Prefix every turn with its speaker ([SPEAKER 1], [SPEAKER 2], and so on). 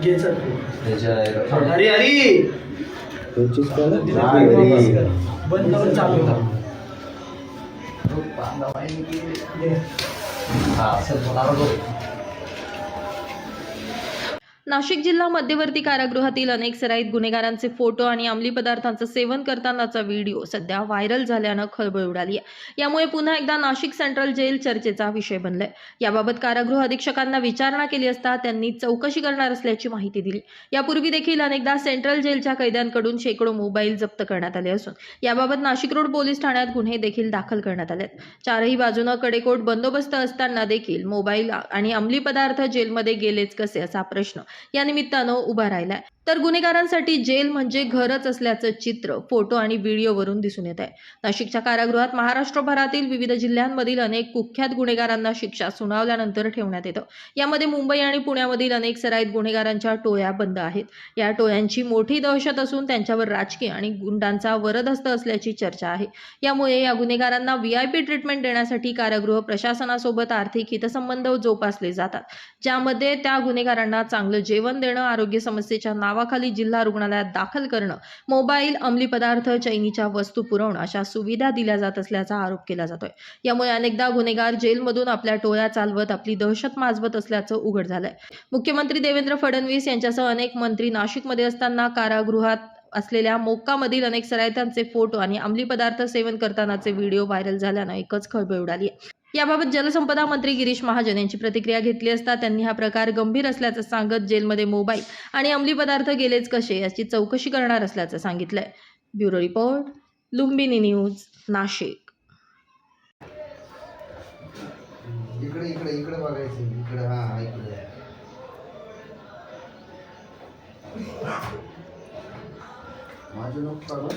[SPEAKER 1] घ्यायचं
[SPEAKER 2] त्याच्या
[SPEAKER 1] अरे अरे
[SPEAKER 3] पंचवीस करा.
[SPEAKER 1] बंद करून चालू.
[SPEAKER 2] हा बघ.
[SPEAKER 4] नाशिक जिल्हा मध्यवर्ती कारागृहातील अनेक सराईत गुन्हेगारांचे फोटो आणि अंमली पदार्थांचं सेवन करतानाचा व्हिडिओ सध्या व्हायरल झाल्यानं खळबळ उडाली आहे. यामुळे पुन्हा एकदा नाशिक सेंट्रल जेल चर्चेचा विषय बनलाय. याबाबत कारागृह अधीक्षकांना विचारणा केली असता त्यांनी चौकशी करणार असल्याची माहिती दिली. यापूर्वी देखील अनेकदा सेंट्रल जेलच्या कैद्यांकडून शेकडो मोबाईल जप्त करण्यात आले असून याबाबत नाशिक रोड पोलीस ठाण्यात गुन्हे देखील दाखल करण्यात आले चारही बाजूनं कडेकोट बंदोबस्त असताना देखील मोबाईल आणि अंमली पदार्थ जेलमध्ये गेलेच कसे असा प्रश्न या निमित्तानं उभा राहिलाय. तर गुन्हेगारांसाठी जेल म्हणजे घरच असल्याचं चित्र फोटो आणि व्हिडिओवरून दिसून येत आहे. नाशिकच्या कारागृहात महाराष्ट्रभरातील विविध जिल्ह्यांमधील अनेक कुख्यात गुन्हेगारांना शिक्षा सुनावल्यानंतर ठेवण्यात येतं. यामध्ये मुंबई आणि पुण्यामधील अनेक सराईत गुन्हेगारांच्या टोळ्या बंद आहेत. या टोळ्यांची मोठी दहशत असून त्यांच्यावर राजकीय आणि गुंडांचा वरदहस्त असल्याची चर्चा आहे. यामुळे या गुन्हेगारांना व्ही आय पी ट्रीटमेंट देण्यासाठी कारागृह प्रशासनासोबत आर्थिक हितसंबंध जोपासले जातात. ज्यामध्ये त्या गुन्हेगारांना चांगलं जेवण देणं आरोग्य समस्येच्या नावाखाली जिल्हा रुग्णालयात दाखल करणं मोबाईल अंमली पदार्थ चैनीच्या वस्तू पुरवणं अशा सुविधा दिल्या जात असल्याचा आरोप केला जातोय. यामुळे अनेकदा गुन्हेगार जेलमधून आपल्या टोळ्या चालवत आपली दहशत माजवत असल्याचं उघड झालंय. मुख्यमंत्री देवेंद्र फडणवीस यांच्यासह अनेक मंत्री नाशिकमध्ये असताना कारागृहात असलेल्या मोक्कामधील अनेक सरायतांचे फोटो आणि अंमली पदार्थ सेवन करतानाचे व्हिडिओ व्हायरल झाल्यानं एकच खळबळ उडाली याबाबत जलसंपदा मंत्री गिरीश महाजन यांची प्रतिक्रिया घेतली असता त्यांनी हा प्रकार गंभीर असल्याचं सांगत जेलमध्ये मोबाईल आणि अंमली पदार्थ गेलेच कसे याची चौकशी करणार असल्याचं सांगितलंय. Bureau report Lumbini news Nashik.
[SPEAKER 3] इकडे इकडे इकडे बघायचं. इकडे हा इकडे. माझं नको